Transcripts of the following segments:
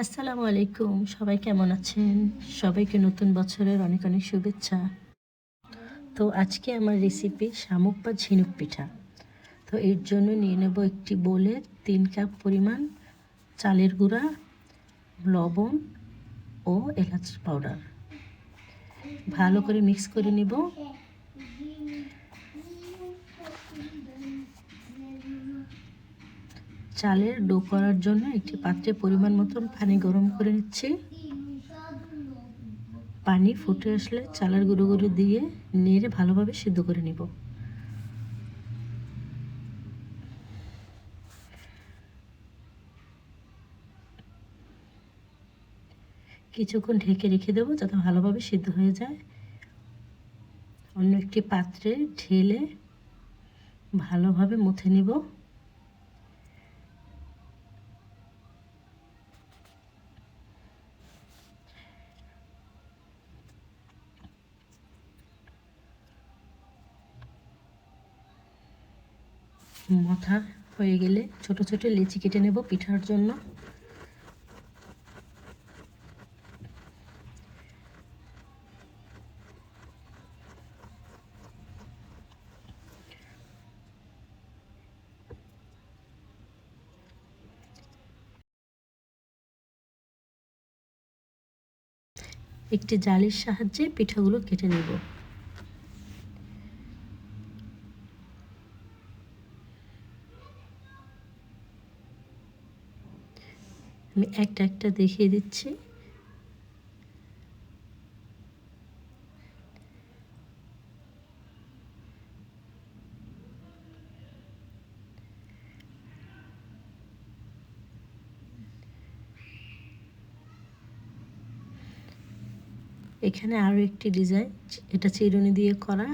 আসসালামু আলাইকুম, সবাই কেমন আছেন? সবাইকে নতুন বছরের অনেক অনেক শুভেচ্ছা। তো আজকে আমার রেসিপি শামুক বা ঝিনুক পিঠা। তো এর জন্য নিয়ে নেব একটি বোলে তিন কাপ পরিমাণ চালের গুঁড়া, লবণ ও এলাচ পাউডার। ভালো করে মিক্স করে নিব। চালের ডো করার জন্য একটি পাত্রে পরিমাণ মতন পানি গরম করে নিচ্ছি। পানি ফুটে আসলে চালের গুঁড়ো গুঁড়ো দিয়ে নেড়ে ভালোভাবে সিদ্ধ করে নিব। কিছুক্ষণ ঢেকে রেখে দেবো যাতে ভালোভাবে সিদ্ধ হয়ে যায়। অন্য একটি পাত্রে ঢেলে ভালোভাবে মুথে নিব। মাথা হয়ে গেলে ছোট ছোট লেচি কেটে নেব পিঠার জন্য। একটি জালির সাহায্যে পিঠাগুলো কেটে নেব। আমি একটা একটা দেখিয়ে দিচ্ছি। এখানে আরও একটি ডিজাইন এটা চিরুনি দিয়ে করা।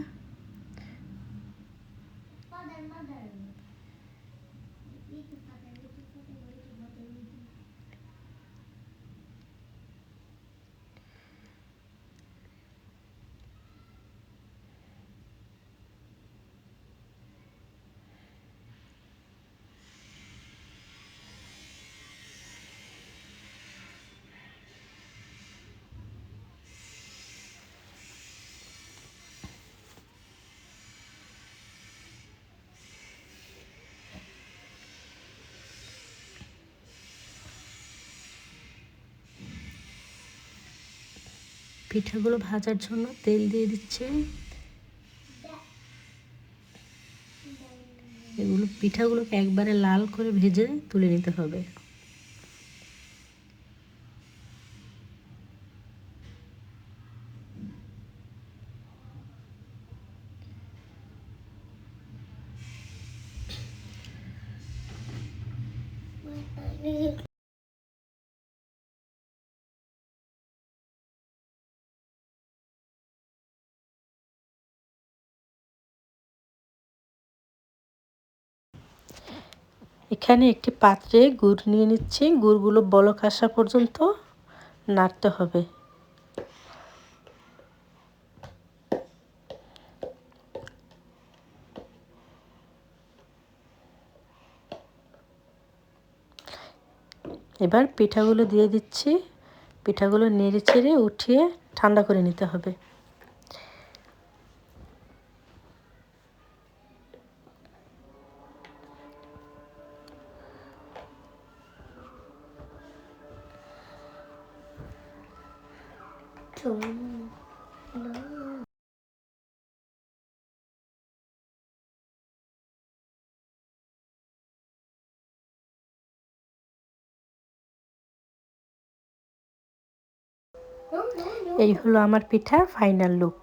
পিঠাগুলো ভাজার জন্য তেল দিয়ে দিচ্ছে। এগুলো পিঠাগুলোকে একবারে লাল করে ভেজে তুলে নিতে হবে। এখানে একটি পাত্রে গুড় নিয়ে নিচ্ছি। গুড়গুলো বলক আসা পর্যন্ত নাড়তে হবে। এবার পিঠাগুলো দিয়ে দিচ্ছি। পিঠাগুলো নেড়ে চেড়ে উঠিয়ে ঠান্ডা করে নিতে হবে। এই হলো আমার পিঠা ফাইনাল লুক